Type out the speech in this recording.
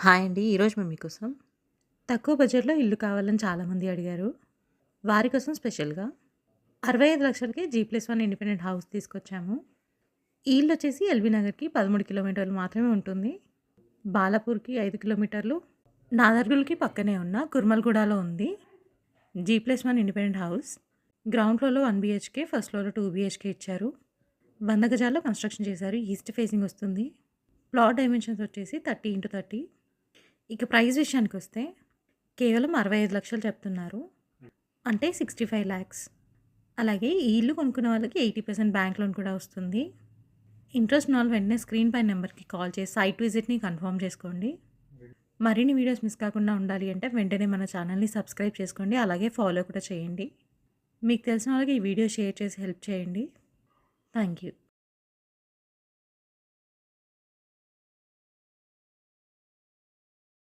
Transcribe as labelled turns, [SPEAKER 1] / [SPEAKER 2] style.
[SPEAKER 1] Hi అండి. ఈరోజు మేము మీకోసం తక్కువ బడ్జెట్‌లో ఇల్లు కావాలని చాలామంది అడిగారు. వారి కోసం స్పెషల్‌గా 65,00,000కి జీ+1 ఇండిపెండెంట్ హౌస్ తీసుకొచ్చాము. ఈ ఇల్లు వచ్చేసి ఎల్బీ నగర్‌కి 13 కిలోమీటర్లు మాత్రమే ఉంటుంది. బాలాపూర్‌కి ఐదు కిలోమీటర్లు, నాదర్గుల్‌కి పక్కనే ఉన్న కుర్మల్గూడలో ఉంది. జీ+1 ఇండిపెండెంట్ హౌస్. గ్రౌండ్ ఫ్లోర్‌లో వన్ బీహెచ్‌కే, ఫస్ట్ ఫ్లోర్‌లో టూ బీహెచ్‌కే ఇచ్చారు. వంద గజాల్లో కన్‌స్ట్రక్షన్ చేశారు. ఈస్ట్ ఫేసింగ్ వస్తుంది. ప్లాట్ డైమెన్షన్స్ వచ్చేసి 30x30. ఇక ప్రైస్ విషయానికొస్తే కేవలం అరవై ఐదు లక్షలు చెప్తున్నారు. అంటే 65,00,000 అలాగే ఈ ఇల్లు కొనుక్కున్న వాళ్ళకి 80% బ్యాంక్ లోన్ కూడా వస్తుంది. ఇంట్రెస్ట్ వాళ్ళు వెంటనే స్క్రీన్ పై నెంబర్‌కి కాల్ చేసి సైట్ విజిట్‌ని కన్ఫర్మ్ చేసుకోండి. మరిన్ని వీడియోస్ మిస్ కాకుండా ఉండాలి అంటే వెంటనే మన ఛానల్‌ని సబ్స్క్రైబ్ చేసుకోండి. అలాగే ఫాలో కూడా చేయండి. మీకు తెలిసిన వాళ్ళకి ఈ వీడియో షేర్ చేసి హెల్ప్ చేయండి. Thank you.